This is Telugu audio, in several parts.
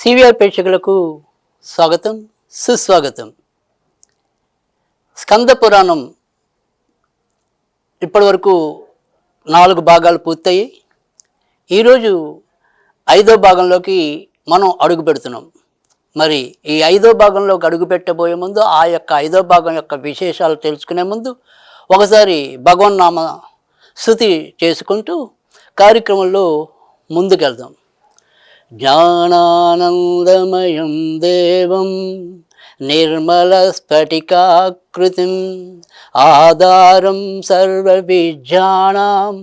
సివిఆర్ ప్రేక్షకులకు స్వాగతం సుస్వాగతం. స్కంద పురాణం ఇప్పటివరకు నాలుగు భాగాలు పూర్తయ్యాయి ఈరోజు ఐదో భాగంలోకి మనం అడుగు పెడుతున్నాం. మరి ఈ ఐదో భాగంలోకి అడుగు పెట్టబోయే ముందు ఆ యొక్క ఐదో భాగం యొక్క విశేషాలు తెలుసుకునే ముందు ఒకసారి భగవన్నామ స్థుతి చేసుకుంటూ కార్యక్రమంలో ముందుకెళ్దాం. జ్ఞానానందమయం దేవం నిర్మలస్ఫటికాకృతిం ఆధారం సర్వవిద్యానాం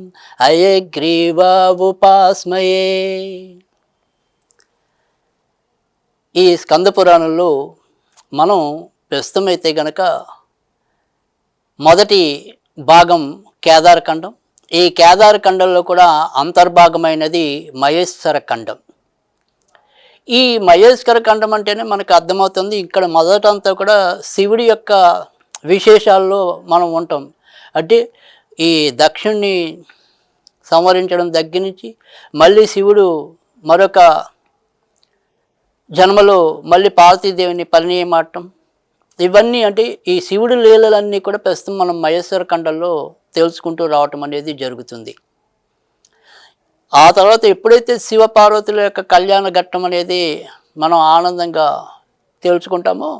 అయగ్రీవావుపాస్మయే. ఈ స్కంద పురాణంలో మనం ప్రస్తుతమైతే గనక మొదటి భాగం కేదారఖండం. ఈ కేదారఖండంలో కూడా అంతర్భాగమైనది మహేశ్వర ఖండం ఈ మహేశ్వర ఖండం అంటేనే మనకు అర్థమవుతుంది. ఇక్కడ మొదటంతా కూడా శివుడి యొక్క విశేషాల్లో మనం ఉంటాం. అంటే ఈ దక్షిణ్ణి సంవరించడం దగ్గర నుంచి మళ్ళీ శివుడు మరొక జన్మలో మళ్ళీ పార్వతీదేవిని పరిణయమాటం ఇవన్నీ అంటే ఈ శివుడి లీలలన్నీ కూడా ప్రస్తుతం మనం మహేశ్వర ఖండంలో తెలుసుకుంటూ రావటం అనేది జరుగుతుంది. ఆ తర్వాత ఎప్పుడైతే శివపార్వతుల యొక్క కళ్యాణ ఘట్టం అనేది మనం ఆనందంగా తెలుసుకుంటామో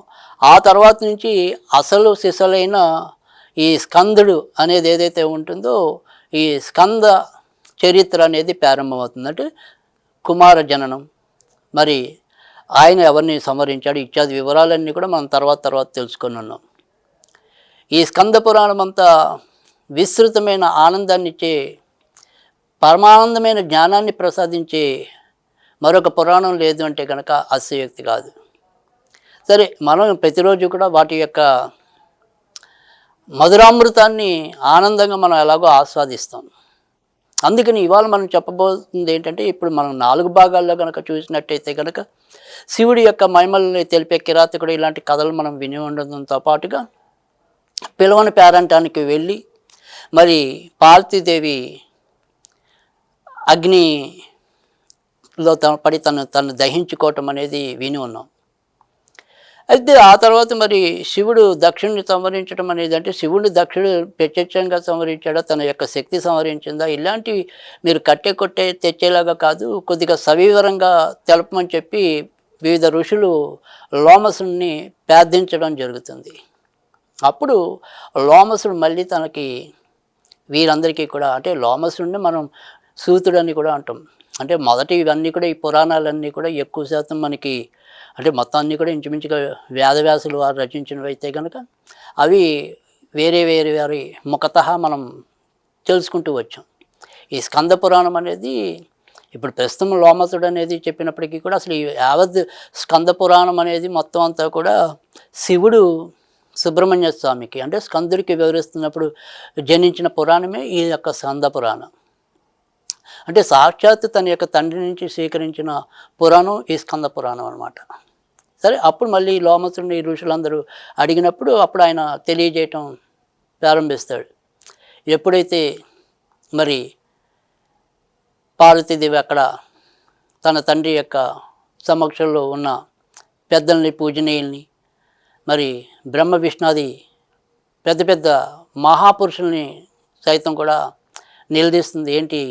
ఆ తర్వాత నుంచి అసలు సిసలైన ఈ స్కందుడు అనేది ఏదైతే ఉంటుందో ఈ స్కంద చరిత్ర అనేది ప్రారంభమవుతుంది. అంటే కుమార జననం. మరి ఆయన ఎవరిని సంవరించాడు ఇత్యాది వివరాలన్నీ కూడా మనం తర్వాత తర్వాత తెలుసుకొని ఉన్నాం. ఈ స్కంద పురాణం అంతా విస్తృతమైన ఆనందాన్ని ఇచ్చే పరమానందమైన జ్ఞానాన్ని ప్రసాదించే మరొక పురాణం లేదు అంటే కనుక అస్యయుక్తి కాదు. సరే మనం ప్రతిరోజు కూడా వాటి యొక్క మధురామృతాన్ని ఆనందంగా మనం ఎలాగో ఆస్వాదిస్తాం. అందుకని ఇవాళ మనం చెప్పబోతుంది ఏంటంటే ఇప్పుడు మనం నాలుగు భాగాల్లో కనుక చూసినట్టయితే కనుక శివుడి యొక్క మహిమల్ని తెలిపే కిరాతకుడు ఇలాంటి కథలు మనం విని ఉండడంతో పాటుగా పిలవని పేరంటానికి వెళ్ళి మరి పార్వతీదేవి అగ్నిలో తన పడి తను తను దహించుకోవటం అనేది విని ఉన్నాం. అయితే ఆ తర్వాత మరి శివుడు దక్షిణుని సంవరించడం అనేది అంటే శివుడిని దక్షిణుడు ప్రత్యక్షంగా సంవరించాడా తన యొక్క శక్తి సంవరించిందా? ఇలాంటివి మీరు కట్టే కొట్టే తెచ్చేలాగా కాదు కొద్దిగా సవివరంగా తెలపమని చెప్పి వివిధ ఋషులు లోమసుని ప్రార్థించడం జరుగుతుంది. అప్పుడు లోమసుడు మళ్ళీ తనకి వీరందరికీ కూడా అంటే లోమసుడిని మనం సూతుడని కూడా అంటాం. అంటే మొదటి ఇవన్నీ కూడా ఈ పురాణాలన్నీ కూడా ఎక్కువ శాతం మనకి అంటే మొత్తం అన్నీ కూడా ఇంచుమించుగా వేదవ్యాసులు వారు రచించినవి అయితే కనుక అవి వేరే వేరే వారి ముఖత మనం తెలుసుకుంటూ వచ్చాం. ఈ స్కంద పురాణం అనేది ఇప్పుడు ప్రస్తుతం లోమతుడు అనేది చెప్పినప్పటికీ కూడా అసలు ఈ యావత్ స్కంద పురాణం అనేది మొత్తం అంతా కూడా శివుడు సుబ్రహ్మణ్య స్వామికి అంటే స్కందుడికి వివరిస్తున్నప్పుడు జనించిన పురాణమే ఈ యొక్క స్కంద పురాణం. అంటే సాక్షాత్ తన యొక్క తండ్రి నుంచి స్వీకరించిన పురాణం ఈ స్కంద పురాణం అనమాట సరే అప్పుడు మళ్ళీ లోమసుని ఈ ఋషులందరూ అడిగినప్పుడు అప్పుడు ఆయన తెలియజేయటం ప్రారంభిస్తాడు. ఎప్పుడైతే మరి పార్వతీదేవి అక్కడ తన తండ్రి యొక్క సమక్షంలో ఉన్న పెద్దల్ని పూజనీయుల్ని మరి బ్రహ్మ విష్ణాది పెద్ద పెద్ద మహాపురుషుల్ని సైతం కూడా నిలదీస్తుంది. ఏంటి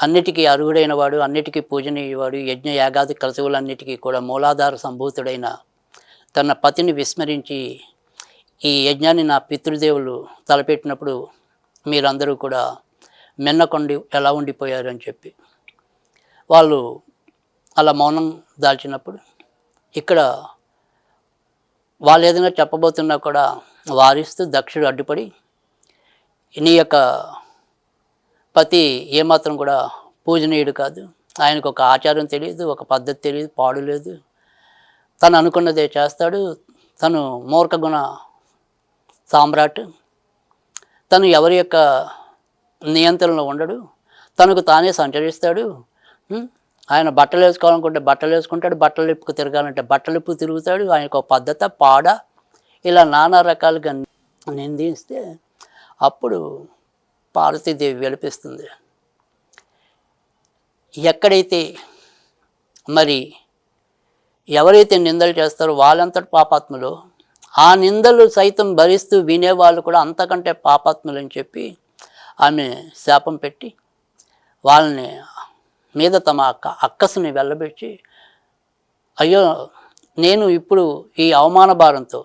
అన్నిటికీ అర్హుడైన వాడు అన్నిటికీ పూజనీయవాడు యజ్ఞ యాగాది క్రతువులన్నిటికీ కూడా మూలాధార సంభూతుడైన తన పతిని విస్మరించి ఈ యజ్ఞాన్ని నా పితృదేవులు తలపెట్టినప్పుడు మీరందరూ కూడా మిన్నకొండి ఎలా ఉండిపోయారు అని చెప్పి. వాళ్ళు అలా మౌనం దాల్చినప్పుడు ఇక్కడ వాళ్ళు ఏదైనా చెప్పబోతున్నా కూడా వారిస్తూ దక్షుడు అడ్డుపడి నీ యొక్క పతి ఏమాత్రం కూడా పూజనీయుడు కాదు. ఆయనకు ఒక ఆచారం తెలియదు ఒక పద్ధతి తెలియదు పాడు లేదు. తను అనుకున్నదే చేస్తాడు. తను మూర్ఖగుణ సామ్రాట్. తను ఎవరి యొక్క నియంత్రణలో ఉండడు. తనకు తానే సంచరిస్తాడు. ఆయన బట్టలు వేసుకోవాలనుకుంటే బట్టలు వేసుకుంటాడు. బట్టలు ఇప్పుకు తిరగాలంటే బట్టలు ఇప్పు తిరుగుతాడు. ఆయనకు ఒక పద్ధత పాడ. ఇలా నానా రకాలుగా నిందిస్తే అప్పుడు పార్వతీదేవి విలపిస్తుంది. ఎక్కడైతే మరి ఎవరైతే నిందలు చేస్తారో వాళ్ళంతటి పాపాత్ములు ఆ నిందలు సైతం భరిస్తూ వినేవాళ్ళు కూడా అంతకంటే పాపాత్ములు అని చెప్పి ఆమె శాపం పెట్టి వాళ్ళని మీద తమ అక్క అక్కసుని వెళ్ళబెట్టి అయ్యో నేను ఇప్పుడు ఈ అవమాన భారంతో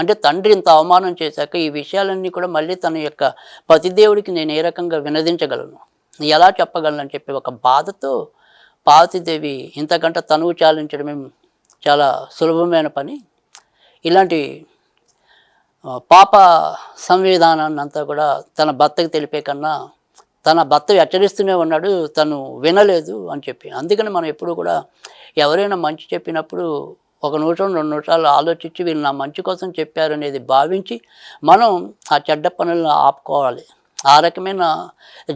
అంటే తండ్రి ఇంత అవమానం చేశాక ఈ విషయాలన్నీ కూడా మళ్ళీ తన యొక్క పతిదేవుడికి నేను ఏ రకంగా వినదించగలను? ఎలా చెప్పగలను అని చెప్పి ఒక బాధతో పార్వతీదేవి ఇంతకంటే తనువు చాలించడమే చాలా సులభమైన పని. ఇలాంటి పాప సంవిధానాన్ని అంతా కూడా తన భర్తకి తెలిపే కన్నా తన భర్త హెచ్చరిస్తూనే ఉన్నాడు తను వినలేదు అని చెప్పి. అందుకని మనం ఎప్పుడు కూడా ఎవరైనా మంచి చెప్పినప్పుడు ఒక నిమిషం రెండు నిమిషాలు ఆలోచించి వీళ్ళు నా మంచి కోసం చెప్పారు అనేది భావించి మనం ఆ చెడ్డ పనులను ఆపుకోవాలి. ఆ రకమైన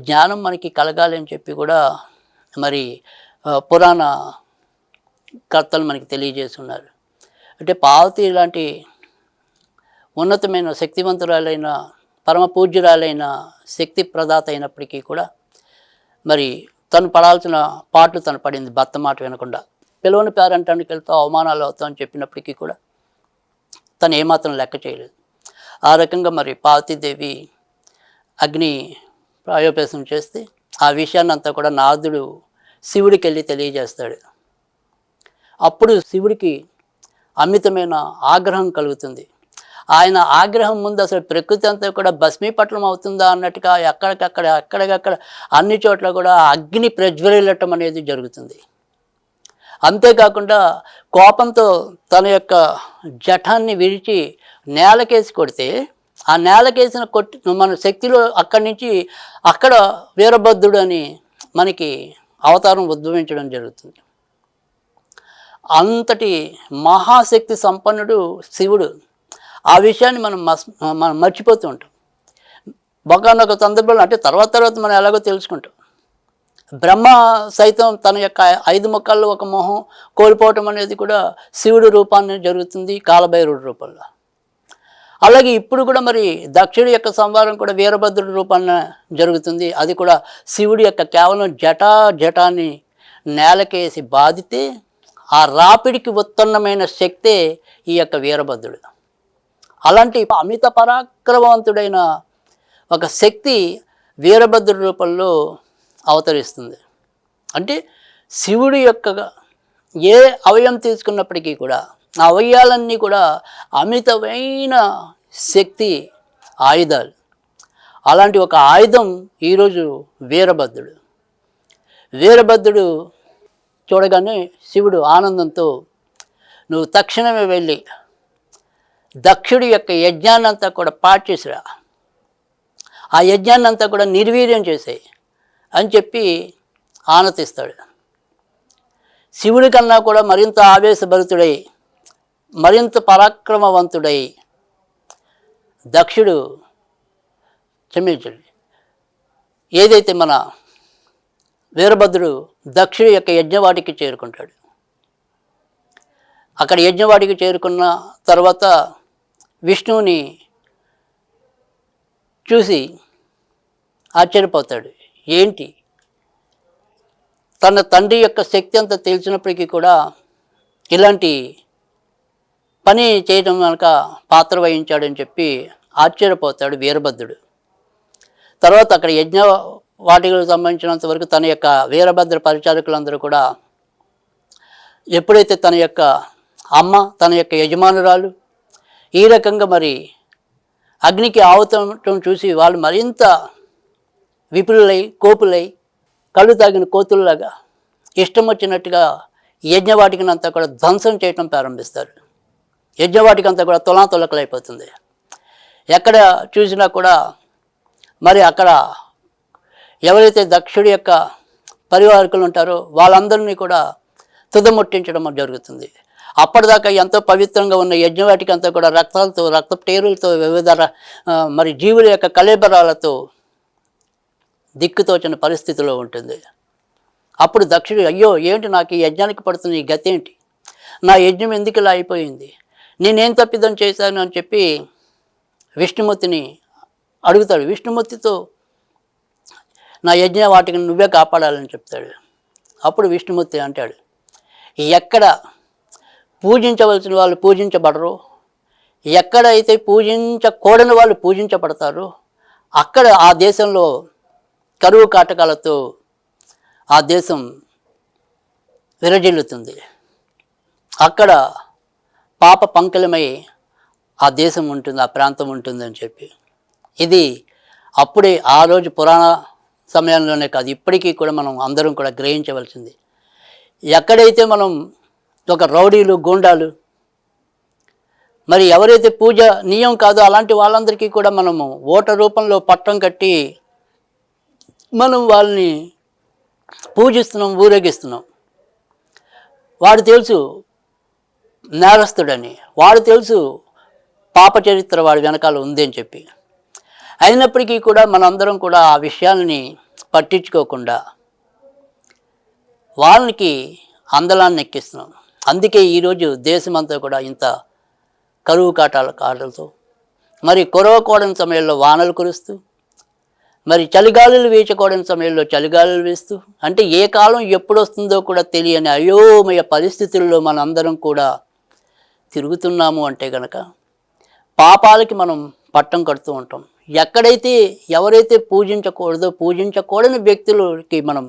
జ్ఞానం మనకి కలగాలి అని చెప్పి కూడా మరి పురాణ కర్తలు మనకి తెలియజేస్తున్నారు. అంటే పార్వతి ఇలాంటి ఉన్నతమైన శక్తివంతురాలైన పరమ పూజ్యురాలైన శక్తి ప్రదాత అయినప్పటికీ కూడా మరి తను పడాల్సిన పాటలు తను పడింది భర్త మాట వినకుండా. పిలవని పేరంటానికి వెళ్తా అవమానాలు అవుతామని చెప్పినప్పటికీ కూడా తను ఏమాత్రం లెక్క చేయలేదు. ఆ రకంగా మరి పార్వతీదేవి అగ్ని ప్రాయోపేసం చేస్తే ఆ విషయాన్ని అంతా కూడా నారదుడు శివుడికి వెళ్ళి తెలియజేస్తాడు. అప్పుడు శివుడికి అమితమైన ఆగ్రహం కలుగుతుంది. ఆయన ఆగ్రహం ముందు అసలు ప్రకృతి అంతా కూడా భస్మీపట్నం అవుతుందా అన్నట్టుగా ఎక్కడికక్కడ ఎక్కడికక్కడ అన్ని చోట్ల కూడా అగ్ని ప్రజ్వరిల్లటం అనేది జరుగుతుంది. అంతేకాకుండా కోపంతో తన యొక్క జఠాన్ని విరిచి నేలకేసి కొడితే ఆ నేలకేసిన కొట్టి మన శక్తిలో అక్కడి నుంచి అక్కడ వీరభద్రుడు అని మనకి అవతారం ఉద్భవించడం జరుగుతుంది. అంతటి మహాశక్తి సంపన్నుడు శివుడు. ఆ విషయాన్ని మనం మస్ మనం మర్చిపోతూ ఉంటాం. ఒకనొక సందర్భంలో అంటే తర్వాత తర్వాత మనం ఎలాగో తెలుసుకుంటాం. బ్రహ్మ సైతం తన యొక్క ఐదు ముఖాల్లో ఒక మొహం కోల్పోవటం అనేది కూడా శివుడి రూపాన్ని జరుగుతుంది కాలభైరుడు రూపంలో. అలాగే ఇప్పుడు కూడా మరి దక్షుడి యొక్క సంవారం కూడా వీరభద్రుడి రూపాన జరుగుతుంది. అది కూడా శివుడి యొక్క కేవలం జటా జటాన్ని నేలకేసి బాధితే ఆ రాపిడికి ఉత్పన్నమైన శక్తే ఈ యొక్క వీరభద్రుడు. అలాంటి అమిత పరాక్రమవంతుడైన ఒక శక్తి వీరభద్రుడి రూపంలో అవతరిస్తుంది. అంటే శివుడి యొక్క ఏ అవయం తీసుకున్నప్పటికీ కూడా ఆ అవయాలన్నీ కూడా అమితమైన శక్తి ఆయుధాలు. అలాంటి ఒక ఆయుధం ఈరోజు వీరభద్రుడు. వీరభద్రుడు చూడగానే శివుడు ఆనందంతో నువ్వు తక్షణమే వెళ్ళి దక్షుడి యొక్క యజ్ఞాన్నంతా కూడా పాటు చేసిరా. ఆ యజ్ఞాన్నంతా కూడా నిర్వీర్యం చేసాయి. అని చెప్పి ఆనతిస్తాడు శివుడి కన్నా కూడా మరింత ఆవేశభరితుడై మరింత పరాక్రమవంతుడై దక్షుడు క్షమించండి. ఏదైతే మన వీరభద్రుడు దక్షుడి యొక్క యజ్ఞవాటికి చేరుకుంటాడు అక్కడ యజ్ఞవాటికి చేరుకున్న తర్వాత విష్ణువుని చూసి ఆశ్చర్యపోతాడు. ఏంటి? తన తండ్రి యొక్క శక్తి అంతా తెలిసినప్పటికీ కూడా ఇలాంటి పని చేయడం కనుక పాత్ర వహించాడని చెప్పి ఆశ్చర్యపోతాడు వీరభద్రుడు. తర్వాత అక్కడ యజ్ఞ వాటికి సంబంధించినంత వరకు తన యొక్క వీరభద్ర పరిచారకులందరూ కూడా ఎప్పుడైతే తన యొక్క అమ్మ తన యొక్క యజమానురాలు ఈ రకంగా మరి అగ్నికి ఆవుతడం చూసి వాళ్ళు మరింత విపులై కోపులై కళ్ళు తాగిన కోతుల్లాగా ఇష్టం వచ్చినట్టుగా యజ్ఞవాటికనంతా కూడా ధ్వంసం చేయటం ప్రారంభిస్తారు. యజ్ఞవాటికంతా కూడా తులాతులకలైపోతుంది. ఎక్కడ చూసినా కూడా మరి అక్కడ ఎవరైతే దక్షుడి యొక్క పరివారకులు ఉంటారో వాళ్ళందరినీ కూడా తుదముట్టించడం జరుగుతుంది. అప్పటిదాకా ఎంతో పవిత్రంగా ఉన్న యజ్ఞవాటికంతా కూడా రక్తాలతో రక్త టేరులతో వివిధ మరి జీవుల యొక్క కళేబరాలతో దిక్కుతోచని పరిస్థితిలో ఉంటుంది. అప్పుడు దక్షుడు అయ్యో ఏంటి నాకు ఈ యజ్ఞానికి పడుతున్న ఈ గతి ఏంటి? నా యజ్ఞం ఎందుకు ఇలా అయిపోయింది? నేనేం తప్పిదం చేశాను? అని చెప్పి విష్ణుమూర్తిని అడుగుతాడు. విష్ణుమూర్తితో నా యజ్ఞ వాటికి నువ్వే కాపాడాలని చెప్తాడు. అప్పుడు విష్ణుమూర్తి అంటాడు ఎక్కడ పూజించవలసిన వాళ్ళు పూజించబడరు? ఎక్కడైతే పూజించకూడని వాళ్ళు పూజించబడతారు అక్కడ ఆ దేశంలో కరువు కాటకాలతో ఆ దేశం విరజిల్లుతుంది. అక్కడ పాప పంకలమై ఆ దేశం ఉంటుంది ఆ ప్రాంతం ఉంటుందని చెప్పి. ఇది అప్పుడే ఆ రోజు పురాణ సమయంలోనే కాదు ఇప్పటికీ కూడా మనం అందరం కూడా గ్రహించవలసింది. ఎక్కడైతే మనం ఒక రౌడీలు గూండాలు మరి ఎవరైతే పూజ నియం కాదో అలాంటి వాళ్ళందరికీ కూడా మనము ఓట రూపంలో పట్టం కట్టి మనం వాళ్ళని పూజిస్తున్నాం ఊరేగిస్తున్నాం. వాడు తెలుసు నేరస్తుడని వాడు తెలుసు పాప చరిత్ర వాడి వెనకాల ఉంది అని చెప్పి. అయినప్పటికీ కూడా మనందరం కూడా ఆ విషయాల్ని పట్టించుకోకుండా వాళ్ళకి అందలాన్ని ఎక్కిస్తున్నాం. అందుకే ఈరోజు దేశమంతా కూడా ఇంత కరువు కాటాల కాటలతో మరి కురవకూడని సమయంలో వానలు కురుస్తూ మరి చలిగాలులు వీచకూడని సమయంలో చలిగాలులు వేస్తూ అంటే ఏ కాలం ఎప్పుడు వస్తుందో కూడా తెలియని అయోమయ పరిస్థితుల్లో మనందరం కూడా తిరుగుతున్నాము అంటే గనక పాపాలకి మనం పట్టం కడుతూ ఉంటాం. ఎక్కడైతే ఎవరైతే పూజించకూడదో పూజించకూడని వ్యక్తులకి మనం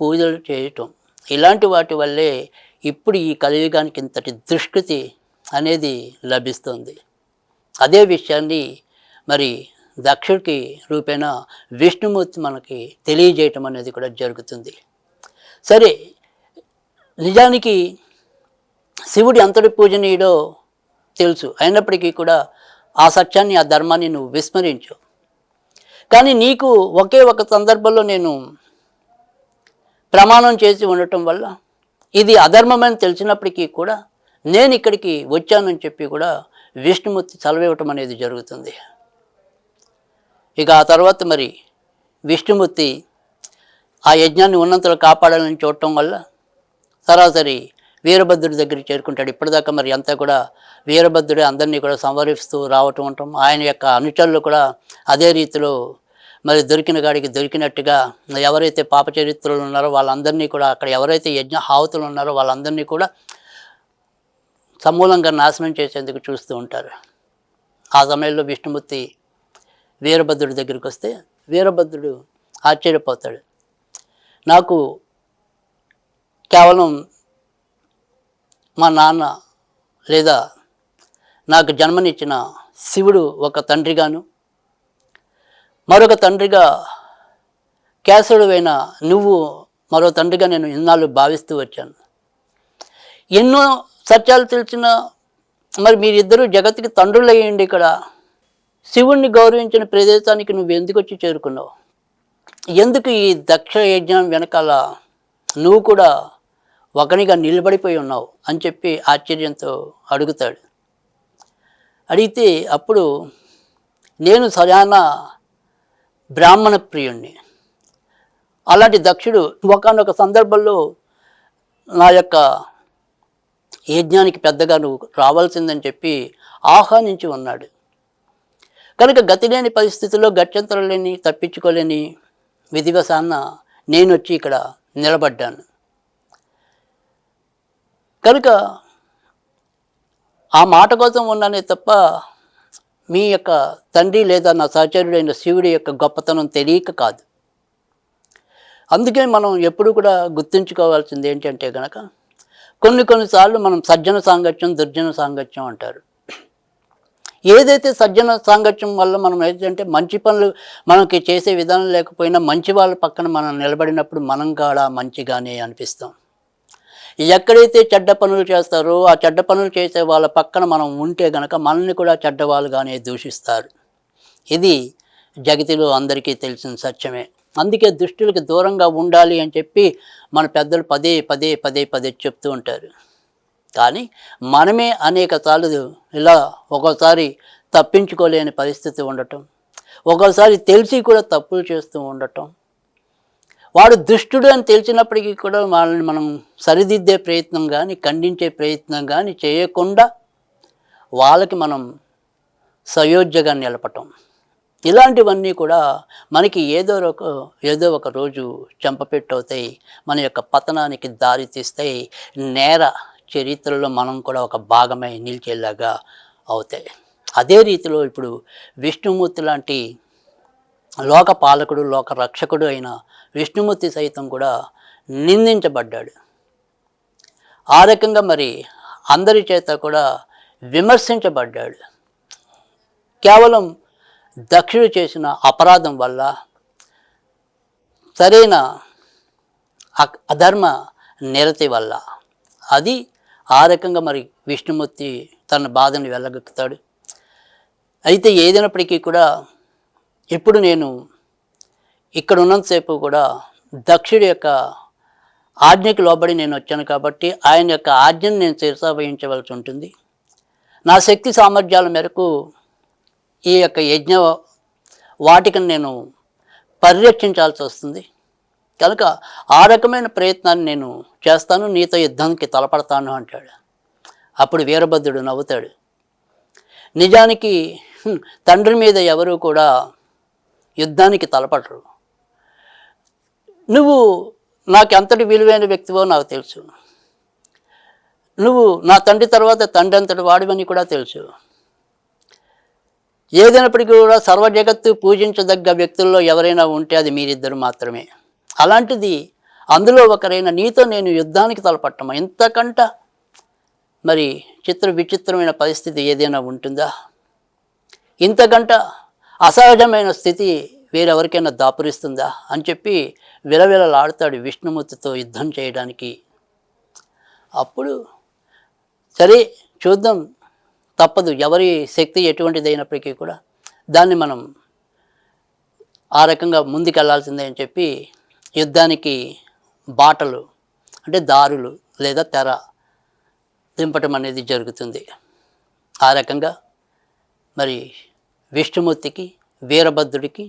పూజలు చేయటం. ఇలాంటి వాటి వల్లే ఇప్పుడు ఈ కలియుగానికి ఇంతటి దుష్కృతి అనేది లభిస్తుంది. అదే విషయాన్ని మరి దక్షుడికి రూపేణ విష్ణుమూర్తి మనకి తెలియజేయటం అనేది కూడా జరుగుతుంది. సరే నిజానికి శివుడి అంతటి పూజనీయుడో తెలుసు. అయినప్పటికీ కూడా ఆ సత్యాన్ని ఆ ధర్మాన్ని నువ్వు విస్మరించు. కానీ నీకు ఒకే ఒక సందర్భంలో నేను ప్రమాణం చేసి ఉండటం వల్ల ఇది అధర్మమని తెలిసినప్పటికీ కూడా నేను ఇక్కడికి వచ్చానని చెప్పి కూడా విష్ణుమూర్తి చలవివ్వటం అనేది జరుగుతుంది. ఇక ఆ తర్వాత మరి విష్ణుమూర్తి ఆ యజ్ఞాన్ని ఉన్నంతలో కాపాడాలని చూడటం వల్ల సరాసరి వీరభద్రుడి దగ్గరికి చేరుకుంటాడు. ఇప్పటిదాకా మరి అంతా కూడా వీరభద్రుడే అందరినీ కూడా సంవరిస్తూ రావటం ఉంటాం. ఆయన యొక్క అనుచరులు కూడా అదే రీతిలో మరి దొరికిన గాడికి దొరికినట్టుగా ఎవరైతే పాప చరిత్రలు ఉన్నారో వాళ్ళందరినీ కూడా అక్కడ ఎవరైతే యజ్ఞ హావతులు ఉన్నారో వాళ్ళందరినీ కూడా సమూలంగా నాశనం చేసేందుకు చూస్తూ ఉంటారు. ఆ సమయంలో విష్ణుమూర్తి వీరభద్రుడి దగ్గరికి వస్తే వీరభద్రుడు ఆశ్చర్యపోతాడు. నాకు కేవలం మా నాన్న లేదా నాకు జన్మనిచ్చిన శివుడు ఒక తండ్రిగాను మరొక తండ్రిగా కేశవుడువైన నువ్వు మరో తండ్రిగా నేను ఇన్నాళ్ళు భావిస్తూ వచ్చాను. ఎన్నో సత్యాలు తెలిసిన మరి మీరిద్దరూ జగత్తుకి తండ్రులయ్యండి ఇక్కడ. శివుణ్ణి గౌరవించిన ప్రదేశానికి నువ్వు ఎందుకు వచ్చి చేరుకున్నావు? ఎందుకు ఈ దక్ష యజ్ఞం వెనకాల నువ్వు కూడా ఒకనిగా నిలబడిపోయి ఉన్నావు అని చెప్పి ఆశ్చర్యంతో అడుగుతాడు. అడిగితే అప్పుడు నేను సజానా బ్రాహ్మణ ప్రియుణ్ణి. అలాంటి దక్షుడు ఒకనొక సందర్భంలో నా యొక్క యజ్ఞానికి పెద్దగా నువ్వు రావాల్సిందని చెప్పి ఆహ్వానించి ఉన్నాడు. కనుక గతి లేని పరిస్థితుల్లో గత్యంతరం లేని తప్పించుకోలేని విధివసాన్న నేను వచ్చి ఇక్కడ నిలబడ్డాను. కనుక ఆ మాట కోసం ఉన్నానే తప్ప మీ యొక్క తండ్రి లేదా నా సహచరుడైన శివుడి యొక్క గొప్పతనం తెలియక కాదు. అందుకే మనం ఎప్పుడు కూడా గుర్తుంచుకోవాల్సింది ఏంటంటే కనుక కొన్ని కొన్నిసార్లు మనం సజ్జన సాంగత్యం దుర్జన సాంగత్యం అంటారు. ఏదైతే సజ్జన సాంగత్యం వల్ల మనం ఏంటంటే మంచి పనులు మనకి చేసే విధానం లేకపోయినా మంచి వాళ్ళ పక్కన మనం నిలబడినప్పుడు మనం కూడా మంచిగానే అనిపిస్తాం. ఎక్కడైతే చెడ్డ పనులు చేస్తారో ఆ చెడ్డ పనులు చేసే వాళ్ళ పక్కన మనం ఉంటే గనక మనల్ని కూడా చెడ్డవాళ్ళుగానే దూషిస్తారు. ఇది జగతిలో అందరికీ తెలిసిన సత్యమే. అందుకే దుష్టులకు దూరంగా ఉండాలి అని చెప్పి మన పెద్దలు పదే పదే పదే పదే చెప్తూ ఉంటారు. కానీ మనమే అనేక సార్లు ఇలా ఒక్కోసారి తప్పించుకోలేని పరిస్థితి ఉండటం ఒక్కోసారి తెలిసి కూడా తప్పులు చేస్తూ ఉండటం. వాడు దుష్టుడు అని తెలిసినప్పటికీ కూడా వాళ్ళని మనం సరిదిద్దే ప్రయత్నం కానీ ఖండించే ప్రయత్నం కానీ చేయకుండా వాళ్ళకి మనం సయోధ్యగా నిలపటం. ఇలాంటివన్నీ కూడా మనకి ఏదో ఒక ఏదో ఒక రోజు చెంపపెట్టవుతాయి మన యొక్క పతనానికి దారి తీస్తాయి నేర చరిత్రలో మనం కూడా ఒక భాగమై నిలిచేలాగా అవుతాయి. అదే రీతిలో ఇప్పుడు విష్ణుమూర్తి లాంటి లోక పాలకుడు లోక రక్షకుడు అయిన విష్ణుమూర్తి సైతం కూడా నిందించబడ్డాడు. ఆ రకంగా మరి అందరి చేత కూడా విమర్శించబడ్డాడు. కేవలం దక్షుడు చేసిన అపరాధం వల్ల సరైన అధర్మ నిరతి వల్ల. అది ఆ రకంగా మరి విష్ణుమూర్తి తన బాధను వెళ్ళగక్కుతాడు అయితే ఏదైనప్పటికీ కూడా ఇప్పుడు నేను ఇక్కడ ఉన్నంతసేపు కూడా దక్షుడి యొక్క ఆజ్ఞకి లోబడి నేను వచ్చాను కాబట్టి ఆయన యొక్క ఆజ్ఞను నేను శిరసావహించవలసి ఉంటుంది. నా శక్తి సామర్థ్యాల మేరకు ఈ యొక్క యజ్ఞ వాటికను నేను పరిరక్షించాల్సి వస్తుంది. కనుక ఆ రకమైన ప్రయత్నాన్ని నేను చేస్తాను నీతో యుద్ధానికి తలపడతాను అంటాడు. అప్పుడు వీరభద్రుడు నవ్వుతాడు. నిజానికి తండ్రి మీద ఎవరు కూడా యుద్ధానికి తలపడరు. నువ్వు నాకు ఎంతటి విలువైన వ్యక్తివో నాకు తెలుసు. నువ్వు నా తండ్రి తర్వాత తండ్రి అంతటి వాడివని కూడా తెలుసు. ఏదైనప్పటికీ కూడా సర్వ జగత్తు పూజించదగ్గ వ్యక్తుల్లో ఎవరైనా ఉంటే అది మీరిద్దరు మాత్రమే. అలాంటిది అందులో ఒకరైన నీతో నేను యుద్ధానికి తలపట్టం ఇంతకంట మరి చిత్ర విచిత్రమైన పరిస్థితి ఏదైనా ఉంటుందా? ఇంతకంట అసహజమైన స్థితి వేరెవరికైనా దాపురిస్తుందా? అని చెప్పి విలవిలలాడుతాడు విష్ణుమూర్తితో యుద్ధం చేయడానికి. అప్పుడు సరే చూద్దాం. తప్పదు. ఎవరి శక్తి ఎటువంటిదైనప్పటికీ కూడా దాన్ని మనం ఆ రకంగా ముందుకెళ్ళాల్సిందే అని చెప్పి యుద్ధానికి బాటలు అంటే దారులు లేదా తెర దింపటం అనేది జరుగుతుంది. ఆ రకంగా మరి విష్ణుమూర్తికి వీరభద్రుడికి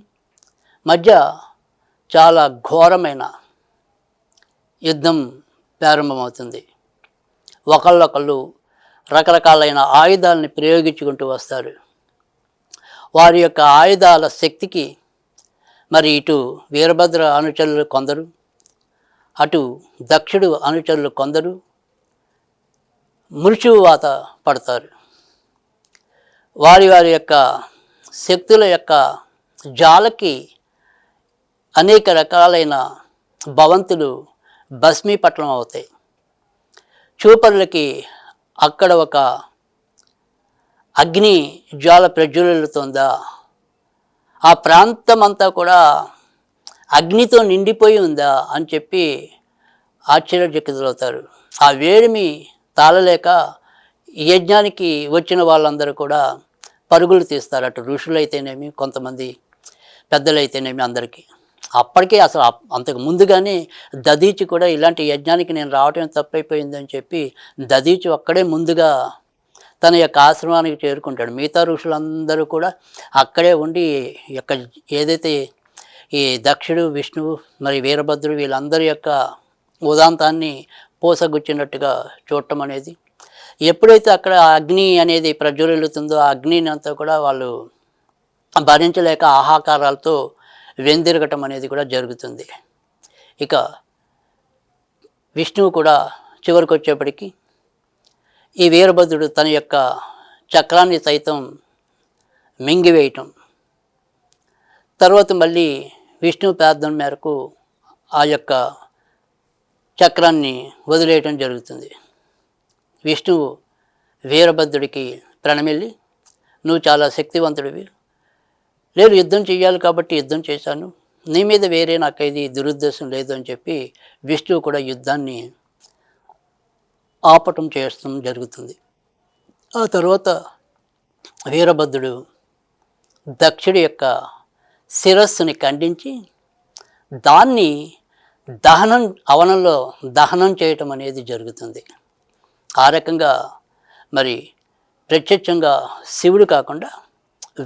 మధ్య చాలా ఘోరమైన యుద్ధం ప్రారంభమవుతుంది. ఒకళ్ళొకళ్ళు రకరకాలైన ఆయుధాలని ప్రయోగించుకుంటూ వస్తారు. వారి యొక్క ఆయుధాల శక్తికి మరి ఇటు వీరభద్ర అనుచరులు కొందరు అటు దక్షుడు అనుచరులు కొందరు మృత్యువాత పడతారు. వారి వారి యొక్క శక్తుల యొక్క జాలకి అనేక రకాలైన భవంతులు భస్మీపట్నం అవుతాయి. చూపరులకి అక్కడ ఒక అగ్ని జ్వాల ప్రజ్వలుతుందా ఆ ప్రాంతం అంతా కూడా అగ్నితో నిండిపోయి ఉందా అని చెప్పి ఆశ్చర్యచకితులవుతారు. ఆ వేడిమి తాళలేక ఈ యజ్ఞానికి వచ్చిన వాళ్ళందరూ కూడా పరుగులు తీస్తారు. అటు ఋషులైతేనేమి కొంతమంది పెద్దలైతేనేమి అందరికీ. అప్పటికే అసలు అంతకు ముందుగానే దదీచి కూడా ఇలాంటి యజ్ఞానికి నేను రావటం తప్పైపోయిందని చెప్పి దదీచి ఒక్కడే ముందుగా తన యొక్క ఆశ్రమానికి చేరుకుంటాడు. మిగతా ఋషులందరూ కూడా అక్కడే ఉండి యొక్క ఏదైతే ఈ దక్షుడు విష్ణువు మరి వీరభద్రుడు వీళ్ళందరి యొక్క ఉదాంతాన్ని పోసగుచ్చినట్టుగా చూడటం అనేది ఎప్పుడైతే అక్కడ అగ్ని అనేది ప్రజ్వలిల్లుతుందో ఆ అగ్నిని అంతా కూడా వాళ్ళు భరించలేక ఆహాకారాలతో వెందిరగటం అనేది కూడా జరుగుతుంది. ఇక విష్ణువు కూడా చివరికి వచ్చేప్పటికీ ఈ వీరభద్రుడు తన యొక్క చక్రాన్ని సైతం మింగివేయటం. తర్వాత మళ్ళీ విష్ణు ప్రార్థన మేరకు ఆ యొక్క చక్రాన్ని వదిలేయటం జరుగుతుంది. విష్ణువు వీరభద్రుడికి ప్రణమిల్లి నువ్వు చాలా శక్తివంతుడివి. లేదు యుద్ధం చేయాలి కాబట్టి యుద్ధం చేశాను. నీ మీద వేరే నాకు ఇది దురుద్దేశం లేదు అని చెప్పి విష్ణువు కూడా యుద్ధాన్ని ఆపటం చేయడం జరుగుతుంది. ఆ తర్వాత వీరభద్రుడు దక్షుడి యొక్క శిరస్సుని ఖండించి దాన్ని దహనం అవనంలో దహనం చేయటం అనేది జరుగుతుంది. ఆ రకంగా మరి ప్రత్యక్షంగా శివుడు కాకుండా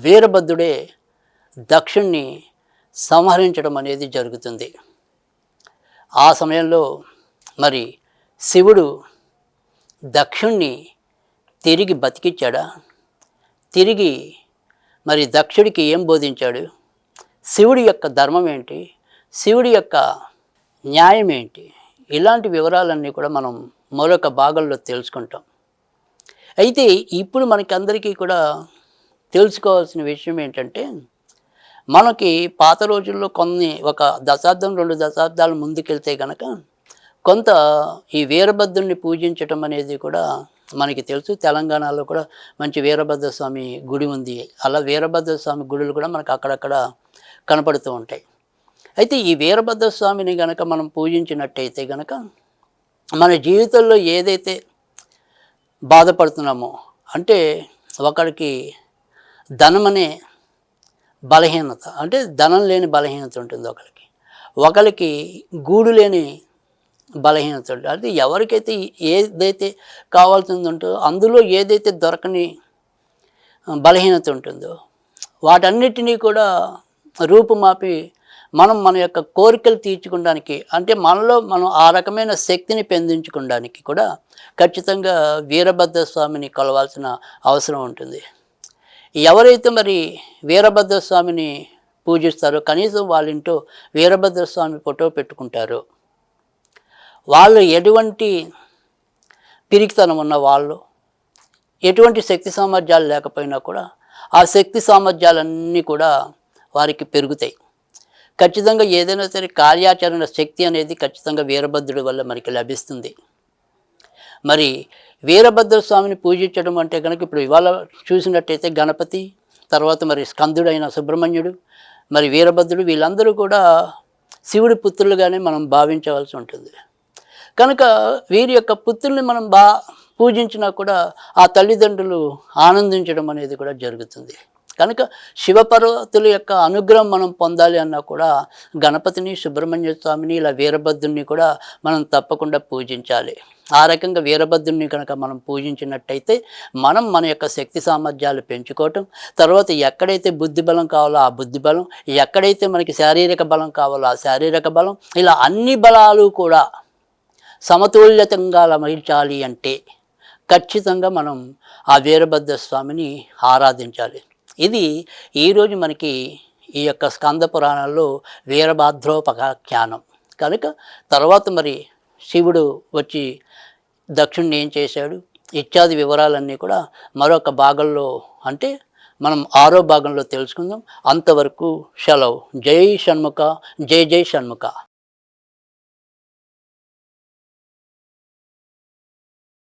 వీరభద్రుడే దక్షుణ్ణి సంహరించడం అనేది జరుగుతుంది. ఆ సమయంలో మరి శివుడు దక్షుణ్ణి తిరిగి బతికిచ్చాడా? తిరిగి మరి దక్షుడికి ఏం బోధించాడు? శివుడి యొక్క ధర్మం ఏంటి? శివుడి యొక్క న్యాయం ఏంటి? ఇలాంటి వివరాలన్నీ కూడా మనం మరొక భాగంలో తెలుసుకుంటాం. అయితే ఇప్పుడు మనకి అందరికీ కూడా తెలుసుకోవాల్సిన విషయం ఏంటంటే మనకి పాత రోజుల్లో కొన్ని ఒక దశాబ్దం రెండు దశాబ్దాల ముందుకెళ్తే కనుక కొంత ఈ వీరభద్రుని పూజించటం అనేది కూడా మనకి తెలుసు. తెలంగాణలో కూడా మంచి వీరభద్ర స్వామి గుడి ఉంది. అలా వీరభద్ర స్వామి గుడులు కూడా మనకు అక్కడక్కడ కనపడుతూ ఉంటాయి. అయితే ఈ వీరభద్ర స్వామిని గనక మనం పూజించినట్టయితే గనక మన జీవితంలో ఏదైతే బాధపడుతున్నామో అంటే ఒకరికి ధనం అనే బలహీనత అంటే ధనం లేని బలహీనత ఉంటుంది ఒకరికి ఒకరికి గూడు లేని బలహీనత అది అంటే ఎవరికైతే ఏదైతే కావాల్సింది ఉంటుందో అందులో ఏదైతే దొరకని బలహీనత ఉంటుందో వాటన్నిటినీ కూడా రూపుమాపి మనం మన యొక్క కోరికలు తీర్చుకోవడానికి అంటే మనలో మనం ఆ రకమైన శక్తిని పెందించుకోవడానికి కూడా ఖచ్చితంగా వీరభద్ర స్వామిని కొలవాల్సిన అవసరం ఉంటుంది. ఎవరైతే మరి వీరభద్ర స్వామిని పూజిస్తారో కనీసం వాళ్ళ వీరభద్రస్వామి వీరభద్ర స్వామి ఫోటో పెట్టుకుంటారు వాళ్ళు ఎటువంటి పిరికితనం ఉన్న వాళ్ళు ఎటువంటి శక్తి సామర్థ్యాలు లేకపోయినా కూడా ఆ శక్తి సామర్థ్యాలన్నీ కూడా వారికి పెరుగుతాయి. ఖచ్చితంగా ఏదైనా సరే కార్యాచరణ శక్తి అనేది ఖచ్చితంగా వీరభద్రుడి వల్ల మనకి లభిస్తుంది. మరి వీరభద్ర స్వామిని పూజించడం అంటే కనుక ఇప్పుడు ఇవాళ చూసినట్టయితే గణపతి తర్వాత మరి స్కందుడైన సుబ్రహ్మణ్యుడు మరి వీరభద్రుడు వీళ్ళందరూ కూడా శివుడి పుత్రులుగానే మనం భావించవలసి ఉంటుంది. కనుక వీరి యొక్క పుత్రుల్ని మనం బా పూజించినా కూడా ఆ తల్లిదండ్రులు ఆనందించడం అనేది కూడా జరుగుతుంది. కనుక శివపర్వతుల యొక్క అనుగ్రహం మనం పొందాలి అన్నా కూడా గణపతిని సుబ్రహ్మణ్య స్వామిని ఇలా వీరభద్రుని కూడా మనం తప్పకుండా పూజించాలి. ఆ రకంగా వీరభద్రుని కనుక మనం పూజించినట్టయితే మనం మన యొక్క శక్తి సామర్థ్యాలు పెంచుకోవటం తర్వాత ఎక్కడైతే బుద్ధి బలం కావాలో ఆ బుద్ధి బలం ఎక్కడైతే మనకి శారీరక బలం కావాలో ఆ శారీరక బలం ఇలా అన్ని బలాలు కూడా సమతుల్యతంగా లభించాలి అంటే ఖచ్చితంగా మనం ఆ వీరభద్ర స్వామిని ఆరాధించాలి. ఇది ఈరోజు మనకి ఈ యొక్క స్కంద పురాణంలో వీరభద్రోపఖ్యానం కనుక తర్వాత మరి శివుడు వచ్చి దక్షిణుని ఏం చేశాడు? ఇత్యాది వివరాలన్నీ కూడా మరొక భాగంలో అంటే మనం ఆరో భాగంలో తెలుసుకుందాం. అంతవరకు సెలవు. జై షణ్ముఖ జై జై షణ్ముఖ.